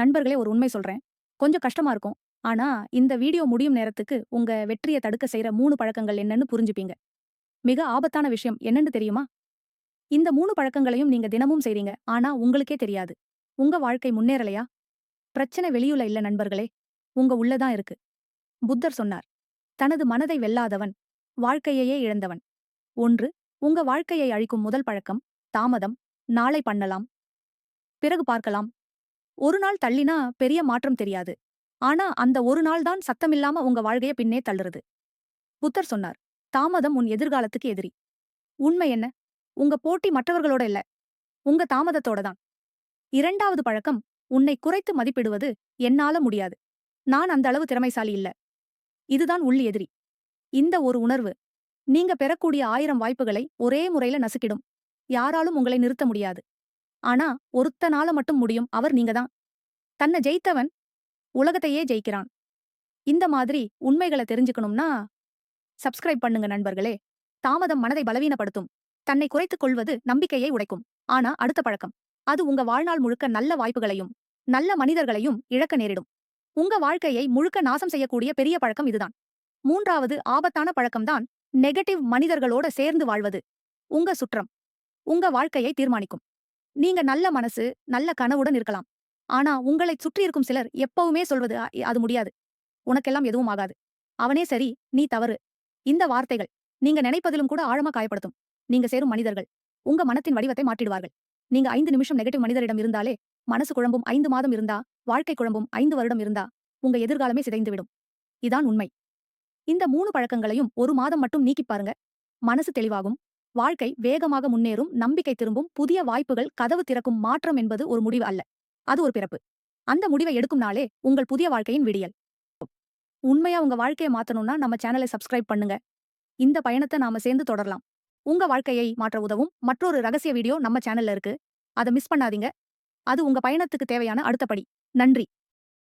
நண்பர்களே ஒரு உண்மை சொல்றேன். கொஞ்சம் கஷ்டமா இருக்கும். ஆனா இந்த வீடியோ முடியும் நேரத்துக்கு உங்க வெற்றியை தடுக்க செய்யற மூணு பழக்கங்கள் என்னன்னு புரிஞ்சுப்பீங்க. மிக ஆபத்தான விஷயம் என்னன்னு தெரியுமா? இந்த மூணு பழக்கங்களையும் நீங்க தினமும் செய்றீங்க. ஆனா உங்களுக்கே தெரியாது. உங்க வாழ்க்கை முன்னேறலையா? பிரச்சனை வெளியுல இல்ல நண்பர்களே. உங்க உள்ளதான் இருக்கு. புத்தர் சொன்னார் தனது மனதை வெல்லாதவன் வாழ்க்கையையே இழந்தவன். ஒன்று உங்க வாழ்க்கையை அழிக்கும் முதல் பழக்கம் தாமதம். நாளை பண்ணலாம். பிறகு பார்க்கலாம். ஒரு நாள் தள்ளினா பெரிய மாற்றம் தெரியாது. ஆனா அந்த ஒரு நாள் தான் சத்தமில்லாம உங்க வாழ்க்கைய பின்னே தள்ளுறது. புத்தர் சொன்னார் தாமதம் உன் எதிர்காலத்துக்கு எதிரி. உண்மை என்ன? உங்க போட்டி மற்றவர்களோட இல்ல. உங்க தாமதத்தோட தான். இரண்டாவது பழக்கம் உன்னை குறைத்து மதிப்பிடுவது என்னால முடியாது. நான் அந்த அளவு திறமைசாலி இல்ல. இதுதான் உள்ளி எதிரி. இந்த ஒரு உணர்வு நீங்க பெறக்கூடிய ஆயிரம் வாய்ப்புகளை ஒரே முறையில நசுக்கிடும். யாராலும் உங்களை நிறுத்த முடியாது. ஆனா ஒருத்தனால மட்டும் முடியும். அவர் நீங்கதான் தன்னை ஜெயித்தவன் உலகத்தையே ஜெயிக்கிறான். இந்த மாதிரி உண்மைகளை தெரிஞ்சுக்கணும்னா சப்ஸ்கிரைப் பண்ணுங்க நண்பர்களே. தாமதம் மனதை பலவீனப்படுத்தும். தன்னை குறைத்துக் கொள்வது நம்பிக்கையை உடைக்கும். ஆனா அடுத்த பழக்கம். அது உங்க வாழ்நாள் முழுக்க நல்ல வாய்ப்புகளையும் நல்ல மனிதர்களையும் இழக்க நேரிடும். உங்க வாழ்க்கையை முழுக்க நாசம் செய்யக்கூடிய பெரிய பழக்கம் இதுதான். மூன்றாவது ஆபத்தான பழக்கம்தான் நெகட்டிவ் மனிதர்களோட சேர்ந்து வாழ்வது. உங்க சுற்றம். உங்க வாழ்க்கையை தீர்மானிக்கும். நீங்க நல்ல மனசு நல்ல கனவுடன் இருக்கலாம். ஆனா உங்களை சுற்றி இருக்கும் சிலர் எப்பவுமே சொல்வது அது முடியாது. உனக்கெல்லாம் எதுவும் ஆகாது. அவனே சரி நீ தவறு. இந்த வார்த்தைகள் நீங்க நினைப்பதிலும் கூட ஆழமா காயப்படுத்தும். நீங்க சேரும் மனிதர்கள். உங்க மனத்தின் வடிவத்தை மாற்றிடுவார்கள். நீங்க ஐந்து நிமிஷம் நெகட்டிவ் மனிதரிடம் இருந்தாலே மனசு குழம்பும் ஐந்து மாதம் இருந்தா வாழ்க்கை குழம்பும் ஐந்து வருடம் இருந்தா உங்க எதிர்காலமே சிதைந்துவிடும். இதான் உண்மை. இந்த மூணு பழக்கங்களையும் ஒரு மாதம் மட்டும் நீக்கிப் பாருங்க. மனசு தெளிவாகும் வாழ்க்கை வேகமாக முன்னேறும் நம்பிக்கை திரும்பும் புதிய வாய்ப்புகள் கதவு திறக்கும் மாற்றம் என்பது ஒரு முடிவு அல்ல. அது ஒரு பிறப்பு. அந்த முடிவை எடுக்கும் நாளே உங்கள் புதிய வாழ்க்கையின் விடியல். உண்மையா உங்க வாழ்க்கையை மாத்தணும்னா நம்ம சேனலை சப்ஸ்கிரைப் பண்ணுங்க. இந்த பயணத்தை நாம சேர்ந்து தொடரலாம். உங்க வாழ்க்கையை மாற்ற உதவும். மற்றொரு ரகசிய வீடியோ நம்ம சேனல்ல இருக்கு. அதை மிஸ் பண்ணாதீங்க. அது உங்க பயணத்துக்கு தேவையான அடுத்த படி. நன்றி.